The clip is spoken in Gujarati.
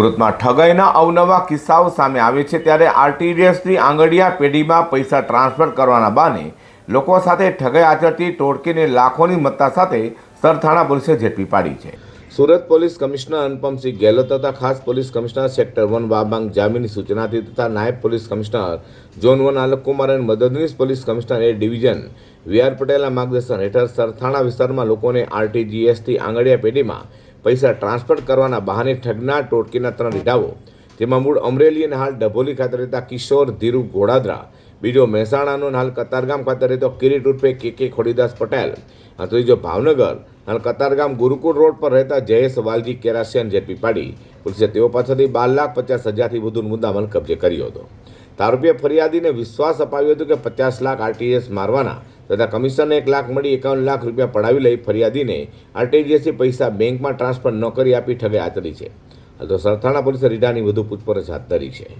સુરતમાં ઠગાઈના અવનવા કિસ્સાઓ સામે આવે છે ત્યારે આરટીજીએસની આંગડિયા પેઢીમાં પૈસા ટ્રાન્સફર કરવાના બહાને લોકો સાથે ઠગાઈ આચરતી ટોળકીને લાખોની મત્તા સાથે સરથાણા પોલીસે ઝડપી પાડી છે. સુરત પોલીસ કમિશનર અનુપમસિંહ ગેહલોત તથા ખાસ police commissioner sector one Wabang જામીની સૂચનાથી તથા નાયબ police commissioner zone one Alokkumar અને મદદનીશ police commissioner A division V R પટેલના માર્ગદર્શન હેઠળ સરથાણા વિસ્તારમાં લોકોને આરટીજીએસથી આંગડિયા પેઢીમાં પૈસા ટ્રાન્સફર કરવાના બહાને ઠગના ટોટકીના ત્રણ રીઢાઓ તેમાં મૂળ અમરેલી અને હાલ ડભોલી ખાતે રહેતા કિશોર, ધીરુ ઘોડાદરા બીજો મહેસાણાનો હાલ કતારગામ ખાતે રહેતો કિરીટ ઉર્ફે કે કે ખોડીદાસ પટેલ. અને ત્રીજો ભાવનગર. અને કતારગામ ગુરુકુળ રોડ પર રહેતા જયેશ વાલજી કેરાસિયન ઝડપી પાડી પોલીસે તેઓ પાસેથી બાર લાખ પચાસ હજારથી વધુ મુદ્દામાલ કબજે કર્યો હતો. આરોપીએ ફરિયાદીને વિશ્વાસ અપાવ્યો હતો કે પચાસ લાખ આરટીએસ મારવાના તથા કમિશનને એક લાખ મળી એકાવન લાખ રૂપિયા પડાવી લઈ ફરિયાદીને આરટીજીએસથી પૈસા બેંકમાં ટ્રાન્સફર ન કરી આપી ઠગે આચરી છે. હાલ તો સરથાણા પોલીસે રીડાની વધુ પૂછપરછ હાથ ધરી છે.